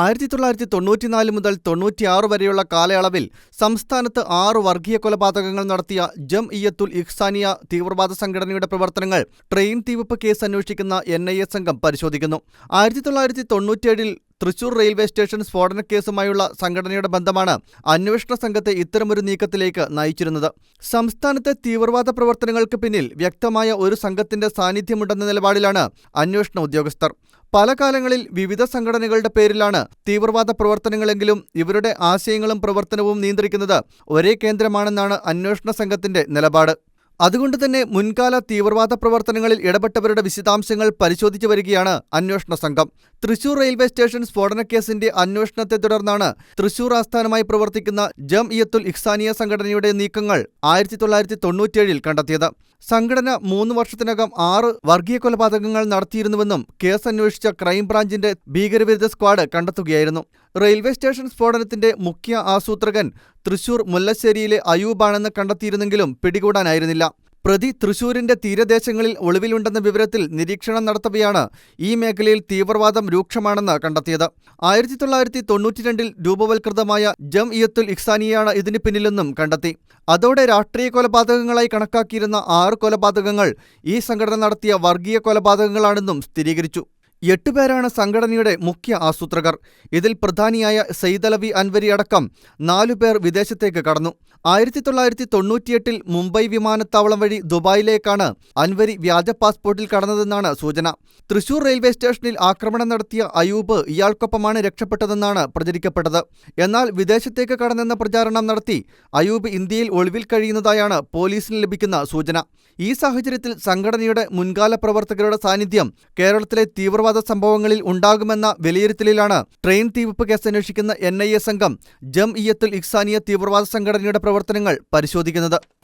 ആയിരത്തി തൊള്ളായിരത്തി തൊണ്ണൂറ്റിനാല് മുതൽ തൊണ്ണൂറ്റിയാറ് വരെയുള്ള കാലയളവിൽ സംസ്ഥാനത്ത് ആറ് വർഗീയ കൊലപാതകങ്ങൾ നടത്തിയ ജം ഇയത്തുൽ ഇഹ്സാനിയ തീവ്രവാദ സംഘടനയുടെ പ്രവർത്തനങ്ങൾ ട്രെയിൻ തീവപ്പ് കേസ് അന്വേഷിക്കുന്ന എൻ ഐ എ സംഘം പരിശോധിക്കുന്നു. ആയിരത്തി തൊള്ളായിരത്തി തൊണ്ണൂറ്റിയേഴിൽ തൃശൂർ റെയിൽവേ സ്റ്റേഷൻ സ്ഫോടന കേസുമായുള്ള സംഘടനയുടെ ബന്ധമാണ് അന്വേഷണ സംഘത്തെ ഇത്തരമൊരു നീക്കത്തിലേക്ക് നയിച്ചിരുന്നത്. സംസ്ഥാനത്തെ തീവ്രവാദ പ്രവർത്തനങ്ങൾക്ക് പിന്നിൽ വ്യക്തമായ ഒരു സംഘത്തിന്റെ സാന്നിധ്യമുണ്ടെന്ന നിലപാടിലാണ് അന്വേഷണ ഉദ്യോഗസ്ഥർ. പല കാലങ്ങളിൽ വിവിധ സംഘടനകളുടെ പേരിലാണ് തീവ്രവാദ പ്രവർത്തനങ്ങളെങ്കിലും ഇവരുടെ ആശയങ്ങളും പ്രവർത്തനവും നിയന്ത്രിക്കുന്നത് ഒരേ കേന്ദ്രമാണെന്നാണ് അന്വേഷണ സംഘത്തിന്റെ നിലപാട്. അതുകൊണ്ട് തന്നെ മുൻകാല തീവ്രവാദ പ്രവർത്തനങ്ങളിൽ ഇടപെട്ടവരുടെ വിശദാംശങ്ങൾ പരിശോധിച്ചു വരികയാണ് അന്വേഷണ സംഘം. തൃശൂർ റെയിൽവേ സ്റ്റേഷൻ സ്ഫോടനക്കേസിന്റെ അന്വേഷണത്തെ തുടർന്നാണ് തൃശൂർ ആസ്ഥാനമായി പ്രവർത്തിക്കുന്ന ജം ഇയത്തുൽ ഇഹ്സാനിയ സംഘടനയുടെ നീക്കങ്ങൾ ആയിരത്തി തൊള്ളായിരത്തി തൊണ്ണൂറ്റിയേഴിൽ കണ്ടെത്തിയത്. സംഘടന മൂന്ന് വർഷത്തിനകം ആറ് വർഗീയ കൊലപാതകങ്ങൾ നടത്തിയിരുന്നുവെന്നും കേസ് അന്വേഷിച്ച ക്രൈംബ്രാഞ്ചിന്റെ ഭീകരവിരുദ്ധ സ്ക്വാഡ് കണ്ടെത്തുകയായിരുന്നു. റെയിൽവേ സ്റ്റേഷൻ സ്ഫോടനത്തിന്റെ മുഖ്യ ആസൂത്രകൻ തൃശൂർ മുല്ലശ്ശേരിയിലെ അയൂബാണെന്ന് കണ്ടെത്തിയിരുന്നെങ്കിലും പിടികൂടാനായിരുന്നില്ല. പ്രതി തൃശൂരിന്റെ തീരദേശങ്ങളിൽ ഒളിവിലുണ്ടെന്ന വിവരത്തിൽ നിരീക്ഷണം നടത്തവെയാണ് ഈ മേഖലയിൽ തീവ്രവാദം രൂക്ഷമാണെന്ന് കണ്ടെത്തിയത്. ആയിരത്തി തൊള്ളായിരത്തി തൊണ്ണൂറ്റിരണ്ടിൽ രൂപവൽകൃതമായ ജം ഇയത്തുൽ ഇഖ്സാനിയാണ് ഇതിന് പിന്നിലെന്നും കണ്ടെത്തി. അതോടെ രാഷ്ട്രീയ കൊലപാതകങ്ങളായി കണക്കാക്കിയിരുന്ന ആറ് കൊലപാതകങ്ങൾ ഈ സംഘടന നടത്തിയ വർഗീയ കൊലപാതകങ്ങളാണെന്നും സ്ഥിരീകരിച്ചു. എട്ടുപേരാണ് സംഘടനയുടെ മുഖ്യ ആസൂത്രകർ. ഇതിൽ പ്രധാനിയായ സയ്യിദലവി അൻവരി അടക്കം നാലുപേർ വിദേശത്തേക്ക് കടന്നു. ആയിരത്തി തൊള്ളായിരത്തി തൊണ്ണൂറ്റിയെട്ടിൽ മുംബൈ വിമാനത്താവളം വഴി ദുബായിലേക്കാണ് അൻവരി വ്യാജ പാസ്പോർട്ടിൽ കടന്നതെന്നാണ് സൂചന. തൃശൂർ റെയിൽവേ സ്റ്റേഷനിൽ ആക്രമണം നടത്തിയ അയൂബ് ഇയാൾക്കൊപ്പമാണ് രക്ഷപ്പെട്ടതെന്നാണ് പ്രചരിക്കപ്പെട്ടത്. എന്നാൽ വിദേശത്തേക്ക് കടന്നെന്ന പ്രചാരണം നടത്തി അയൂബ് ഇന്ത്യയിൽ ഒളിവിൽ കഴിയുന്നതായാണ് പോലീസിന് ലഭിക്കുന്ന സൂചന. ഈ സാഹചര്യത്തിൽ സംഘടനയുടെ മുൻകാല പ്രവർത്തകരുടെ സാന്നിധ്യം കേരളത്തിലെ തീവ്രവാദ സംഭവങ്ങളിൽ ഉണ്ടാകുമെന്ന വിലയിരുത്തലിലാണ് ട്രെയിൻ തീവെപ്പ് കേസ് അന്വേഷിക്കുന്ന എൻ സംഘം ജം ഇയത്തുൽ ഇഖ്സാനിയ തീവ്രവാദ സംഘടനയുടെ പ്രവർത്തനങ്ങൾ പരിശോധിക്കുന്നത്.